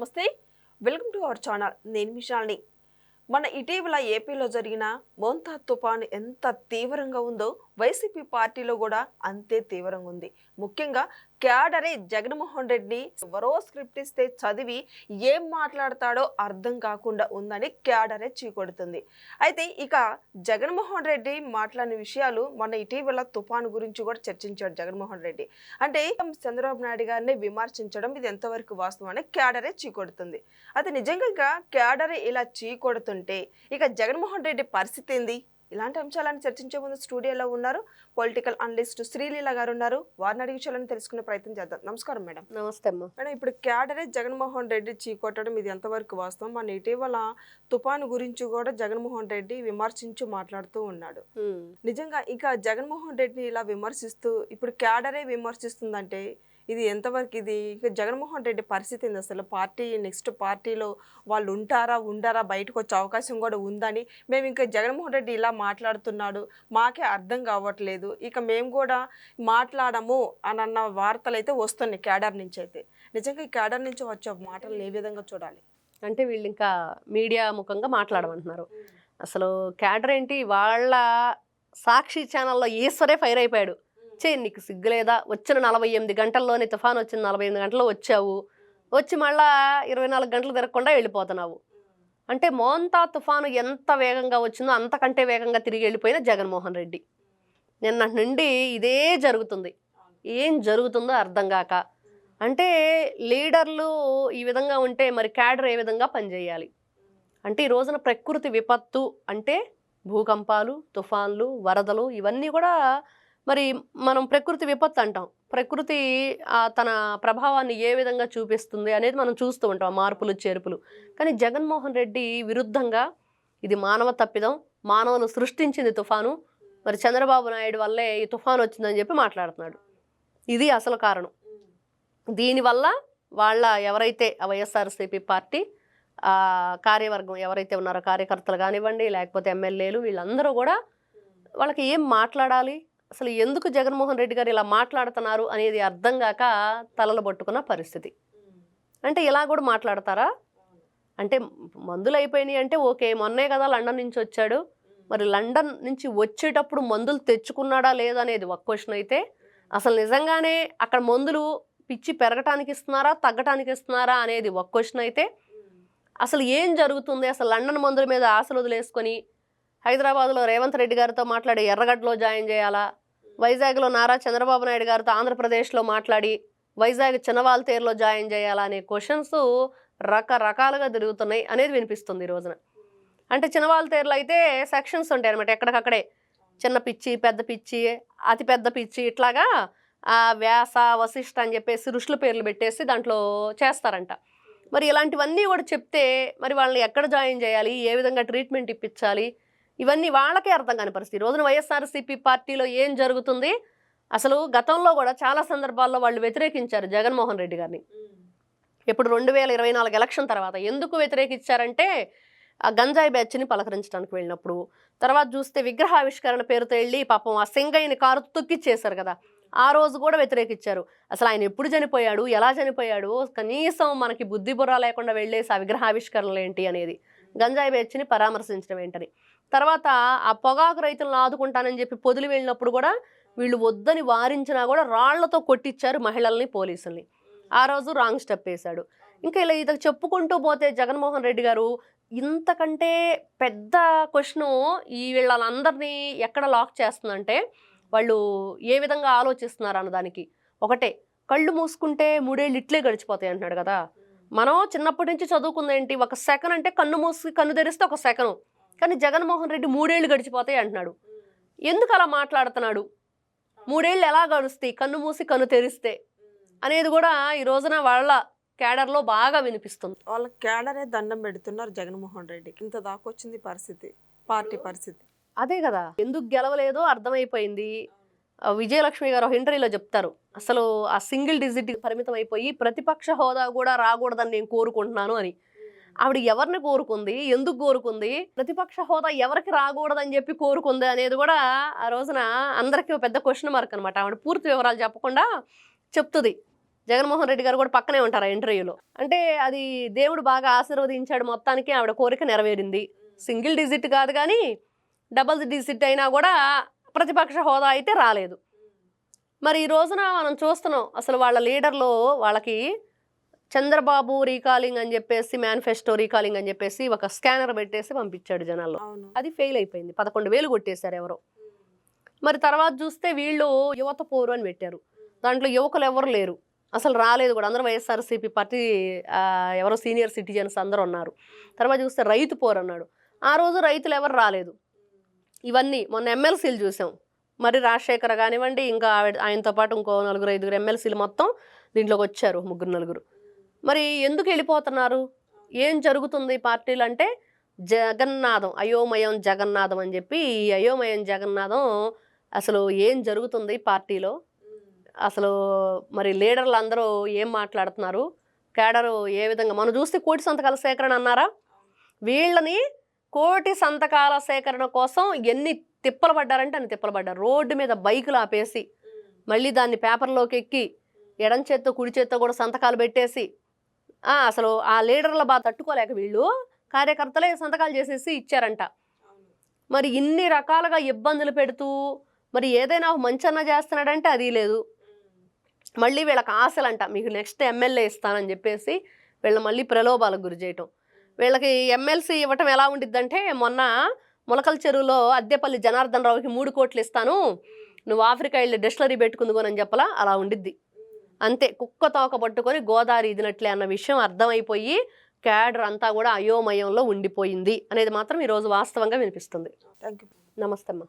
నమస్తే. Welcome to our channel. నేను విశాల్ని మన ఇటీవల ఏపీలో జరిగిన మోంతా తుఫాను ఎంత తీవ్రంగా ఉందో వైసీపీ పార్టీలో కూడా అంతే తీవ్రంగా ఉంది ముఖ్యంగా క్యాడరే జగన్మోహన్ రెడ్డి ఎవరో స్క్రిప్ట్ ఇస్తే చదివి ఏం మాట్లాడతాడో అర్థం కాకుండా ఉందని క్యాడరే చీకొడుతుంది. అయితే ఇక జగన్మోహన్ రెడ్డి మాట్లాడిన విషయాలు మొన్న ఇటీవల తుఫాను గురించి కూడా చర్చించాడు జగన్మోహన్ రెడ్డి. అంటే చంద్రబాబు నాయుడు గారిని విమర్శించడం ఇది ఎంతవరకు వాస్తవం అని క్యాడరే చీకొడుతుంది. అయితే నిజంగా క్యాడరే ఇలా చీకొడుతుంటే ఇక జగన్మోహన్ రెడ్డి పరిస్థితి ఏంది? ఇలాంటి అంశాలను చర్చించే ముందు స్టూడియోలో ఉన్నారు పొలిటికల్ అనలిస్ట్ శ్రీలీల గారు ఉన్నారు. వారిని అడిగి విషయాలను తెలుసుకునే ప్రయత్నం చేద్దాం. నమస్కారం మేడం. నమస్తే అమ్మా. మేడం ఇప్పుడు క్యాడరే జగన్మోహన్ రెడ్డి చీకొట్టడం ఇది ఎంతవరకు వాస్తవం? మన ఇటీవల తుఫాను గురించి కూడా జగన్మోహన్ రెడ్డి విమర్శించు మాట్లాడుతూ ఉన్నాడు. నిజంగా ఇక జగన్మోహన్ రెడ్డిని ఇలా విమర్శిస్తూ ఇప్పుడు క్యాడరే విమర్శిస్తుందంటే ఇది ఎంతవరకు ఇది? ఇక జగన్మోహన్ రెడ్డి పరిస్థితి ఏంది అసలు? పార్టీ నెక్స్ట్ పార్టీలో వాళ్ళు ఉంటారా ఉండరా? బయటకు వచ్చే అవకాశం కూడా ఉందని మేము ఇంకా జగన్మోహన్ రెడ్డి ఇలా మాట్లాడుతున్నాడు. మాకే అర్థం కావట్లేదు. ఇక మేము కూడా మాట్లాడము అని అన్న వార్తలు అయితే వస్తున్నాయి క్యాడర్ నుంచి అయితే. నిజంగా ఈ క్యాడర్ నుంచి వచ్చే మాటలు ఏ విధంగా చూడాలి? అంటే వీళ్ళు ఇంకా మీడియా ముఖంగా మాట్లాడమంటున్నారు. అసలు క్యాడర్ ఏంటి? వాళ్ళ సాక్షి ఛానల్లో ఈశ్వరే ఫైర్ అయిపోయాడు. వచ్చే నీకు సిగ్గులేదా వచ్చిన నలభై ఎనిమిది గంటల్లోనే తుఫాన్ వచ్చిన నలభై ఎనిమిది గంటల్లో వచ్చావు. వచ్చి మళ్ళా ఇరవై నాలుగు గంటలు తిరగకుండా వెళ్ళిపోతున్నావు. అంటే మోంతా తుఫాను ఎంత వేగంగా వచ్చిందో అంతకంటే వేగంగా తిరిగి వెళ్ళిపోయిన జగన్మోహన్ రెడ్డి. నిన్న నుండి ఇదే జరుగుతుంది. ఏం జరుగుతుందో అర్థం కాక. అంటే లీడర్లు ఈ విధంగా ఉంటే మరి క్యాడర్ ఏ విధంగా పనిచేయాలి? అంటే ఈ రోజున ప్రకృతి విపత్తు అంటే భూకంపాలు తుఫాన్లు వరదలు ఇవన్నీ కూడా మరి మనం ప్రకృతి విపత్తు అంటాం. ప్రకృతి తన ప్రభావాన్ని ఏ విధంగా చూపిస్తుంది అనేది మనం చూస్తూ ఉంటాం ఆ మార్పులు చేర్పులు. కానీ జగన్మోహన్ రెడ్డి విరుద్ధంగా ఇది మానవ తప్పిదం మానవులు సృష్టించింది తుఫాను మరి చంద్రబాబు నాయుడు వల్లే ఈ తుఫాను వచ్చిందని చెప్పి మాట్లాడుతున్నాడు. ఇది అసలు కారణం. దీనివల్ల వాళ్ళ ఎవరైతే వైఎస్ఆర్సీపీ పార్టీ కార్యవర్గం ఎవరైతే ఉన్నారో కార్యకర్తలు కానివ్వండి లేకపోతే ఎమ్మెల్యేలు వీళ్ళందరూ కూడా వాళ్ళకి ఏం మాట్లాడాలి? అసలు ఎందుకు జగన్మోహన్ రెడ్డి గారు ఇలా మాట్లాడుతున్నారు అనేది అర్థం కాక తలలు పట్టుకున్న పరిస్థితి. అంటే ఇలా కూడా మాట్లాడతారా? అంటే మందులు అయిపోయినాయి అంటే ఓకే మొన్నే కదా లండన్ నుంచి వచ్చాడు. మరి లండన్ నుంచి వచ్చేటప్పుడు మందులు తెచ్చుకున్నాడా లేదా అనేది ఒక క్వశ్చన్ అయితే. అసలు నిజంగానే అక్కడ మందులు పిచ్చి పెరగటానికి ఇస్తున్నారా తగ్గటానికి ఇస్తున్నారా అనేది ఒక క్వశ్చన్ అయితే. అసలు ఏం జరుగుతుంది? అసలు లండన్ మందుల మీద ఆశలు వదిలేసుకొని హైదరాబాద్లో రేవంత్ రెడ్డి గారితో మాట్లాడి ఎర్రగడ్డలో జాయిన్ చేయాలా? వైజాగ్లో నారా చంద్రబాబు నాయుడు గారితో ఆంధ్రప్రదేశ్లో మాట్లాడి వైజాగ్ చిన్నవాల్తేరులో జాయిన్ చేయాలా అనే క్వశ్చన్స్ రకరకాలుగా తిరుగుతున్నాయి అనేది వినిపిస్తుంది ఈ రోజున. అంటే చిన్నవాల్తేరులో అయితే సెక్షన్స్ ఉంటాయి అనమాట ఎక్కడికక్కడే. చిన్న పిచ్చి పెద్ద పిచ్చి అతి పెద్ద పిచ్చి ఇట్లాగా ఆ వ్యాస వశిష్ఠ అని చెప్పేసి ఋషుల పేర్లు పెట్టేసి దాంట్లో చేస్తారంట. మరి ఇలాంటివన్నీ కూడా చెప్తే మరి వాళ్ళని ఎక్కడ జాయిన్ చేయాలి? ఏ విధంగా ట్రీట్మెంట్ ఇప్పించాలి? ఇవన్నీ వాళ్ళకే అర్థం కాని పరిస్థితి. ఈ రోజున వైఎస్ఆర్సీపీ పార్టీలో ఏం జరుగుతుంది? అసలు గతంలో కూడా చాలా సందర్భాల్లో వాళ్ళు వ్యతిరేకించారు జగన్మోహన్ రెడ్డి గారిని. ఇప్పుడు రెండు వేల ఇరవై నాలుగు ఎలక్షన్ తర్వాత ఎందుకు వ్యతిరేకించారంటే ఆ గంజాయి బ్యాచ్ని పలకరించడానికి వెళ్ళినప్పుడు. తర్వాత చూస్తే విగ్రహావిష్కరణ పేరుతో వెళ్ళి పాపం ఆ సింగయ్యని కారు తొక్కిచ్చేశారు కదా. ఆ రోజు కూడా వ్యతిరేకించారు అసలు ఆయన ఎప్పుడు చనిపోయాడు? ఎలా చనిపోయాడు? కనీసం మనకి బుద్ధి బుర్ర లేకుండా వెళ్ళేసి ఆ విగ్రహావిష్కరణలు ఏంటి అనేది. గంజాయి బ్యాచ్ని పరామర్శించడం ఏంటని. తర్వాత ఆ పొగాకు రైతులను ఆదుకుంటానని చెప్పి పొదిలి వెళ్ళినప్పుడు కూడా వీళ్ళు వద్దని వారించినా కూడా రాళ్ళతో కొట్టించారు మహిళల్ని పోలీసుల్ని. ఆ రోజు రాంగ్ స్టెప్ వేశాడు. ఇంకా ఇలా ఇది చెప్పుకుంటూ పోతే జగన్మోహన్ రెడ్డి గారు ఇంతకంటే పెద్ద క్వశ్చను ఈ వీళ్ళందరినీ ఎక్కడ లాక్ చేస్తుందంటే వాళ్ళు ఏ విధంగా ఆలోచిస్తున్నారు అన్నదానికి. ఒకటే కళ్ళు మూసుకుంటే మూడేళ్ళు ఇట్లే గడిచిపోతాయి అంటున్నాడు కదా. మనం చిన్నప్పటి నుంచి చదువుకుందేంటి ఒక సెకండ్ అంటే కన్ను మూసి కన్ను తెరిస్తే ఒక సెకండ్ కానీ జగన్మోహన్ రెడ్డి మూడేళ్ళు గడిచిపోతాయి అంటున్నాడు. ఎందుకు అలా మాట్లాడుతున్నాడు? మూడేళ్ళు ఎలా గడుస్తాయి? కన్ను మూసి కన్ను తెరిస్తే అనేది కూడా ఈ రోజున వాళ్ళ క్యాడర్లో బాగా వినిపిస్తుంది. వాళ్ళ క్యాడరే దండం పెడుతున్నారు జగన్మోహన్ రెడ్డికి ఇంత దాకా వచ్చింది పరిస్థితి పార్టీ పరిస్థితి. అదే కదా ఎందుకు గెలవలేదో అర్థమైపోయింది. విజయలక్ష్మి గారు ఇంటర్వ్యూలో చెప్తారు అసలు ఆ సింగిల్ డిజిట్ పరిమితం అయిపోయి ప్రతిపక్ష హోదా కూడా రాకూడదని నేను కోరుకుంటున్నాను అని. ఆవిడ ఎవరిని కోరుకుంది? ఎందుకు కోరుకుంది? ప్రతిపక్ష హోదా ఎవరికి రాకూడదని చెప్పి కోరుకుంది అనేది కూడా ఆ రోజున అందరికీ పెద్ద క్వశ్చన్ మార్క్ అనమాట ఆవిడ పూర్తి వివరాలు చెప్పకుండా చెప్తుంది. జగన్మోహన్ రెడ్డి గారు కూడా పక్కనే ఉంటారు ఆ ఇంటర్వ్యూలో అంటే అది దేవుడు బాగా ఆశీర్వదించాడు మొత్తానికి ఆవిడ కోరిక నెరవేరింది. సింగిల్ డిజిట్ కాదు కానీ డబుల్ డిజిట్ అయినా కూడా ప్రతిపక్ష హోదా అయితే రాలేదు. మరి ఈ రోజున మనం చూస్తున్నాం అసలు వాళ్ళ లీడర్లో వాళ్ళకి చంద్రబాబు రీకాలింగ్ అని చెప్పేసి మేనిఫెస్టో రీకాలింగ్ అని చెప్పేసి ఒక స్కానర్ పెట్టేసి పంపించాడు జనాల్లో. అవును. అది ఫెయిల్ అయిపోయింది. పదకొండు వేలు కొట్టేశారు ఎవరో. మరి తర్వాత చూస్తే వీళ్ళు యువత పోరు అని పెట్టారు. దాంట్లో యువకులు ఎవరు లేరు. అసలు రాలేదు కూడా. అందరూ వైఎస్ఆర్సీపీ పార్టీ ఎవరో సీనియర్ సిటిజన్స్ అందరూ ఉన్నారు. తర్వాత చూస్తే రైతు పోరు అన్నాడు. ఆ రోజు రైతులు ఎవరు రాలేదు. ఇవన్నీ మొన్న ఎమ్మెల్సీలు చూసాం. మరి రాజశేఖర్ కానివ్వండి ఇంకా ఆయనతో పాటు ఇంకో నలుగురు ఐదుగురు ఎమ్మెల్సీలు మొత్తం దీంట్లోకి వచ్చారు ముగ్గురు నలుగురు. మరి ఎందుకు వెళ్ళిపోతున్నారు? ఏం జరుగుతుంది పార్టీలు అంటే జగన్నాథం అయోమయం జగన్నాథం అని చెప్పి ఈ అయోమయం జగన్నాథం అసలు ఏం జరుగుతుంది పార్టీలో? అసలు మరి లీడర్లు అందరూ ఏం మాట్లాడుతున్నారు? కేడరు ఏ విధంగా? మనం చూస్తే కోటి సంతకాల సేకరణ అన్నారా? వీళ్ళని కోటి సంతకాల సేకరణ కోసం ఎన్ని తిప్పలు పడ్డారంటే అన్ని తిప్పలు పడ్డారు. రోడ్డు మీద బైకులు ఆపేసి మళ్ళీ దాన్ని పేపర్లోకి ఎక్కి ఎడం చేత్తో కుడి చేత్తో కూడా సంతకాలు పెట్టేసి అసలు ఆ లీడర్ల బాధ తట్టుకోలేక వీళ్ళు కార్యకర్తలే సంతకాలు చేసేసి ఇచ్చారంట. మరి ఇన్ని రకాలుగా ఇబ్బందులు పెడుతూ మరి ఏదైనా మంచన్న చేస్తున్నాడంటే అది లేదు. మళ్ళీ వీళ్ళకి ఆశలంట మీకు నెక్స్ట్ ఎమ్మెల్యే ఇస్తానని చెప్పేసి వీళ్ళ మళ్ళీ ప్రలోభాలకు గురి చేయటం. వీళ్ళకి ఎమ్మెల్సీ ఇవ్వటం ఎలా ఉండిద్దంటే మొన్న మొలకల చెరువులో అద్దెపల్లి జనార్దన్ రావుకి మూడు కోట్లు ఇస్తాను. నువ్వు ఆఫ్రికా వెళ్ళి డిస్టలరీ పెట్టుకుందుకోనని చెప్పలా అలా ఉండిద్ది. అంతే కుక్క తోక పట్టుకొని గోదావరి ఇదినట్లే అన్న విషయం అర్థమైపోయి క్యాడర్ అంతా కూడా అయోమయంలో ఉండిపోయింది అనేది మాత్రం ఈరోజు వాస్తవంగా వినిపిస్తుంది. థ్యాంక్ యూ నమస్తే అమ్మా.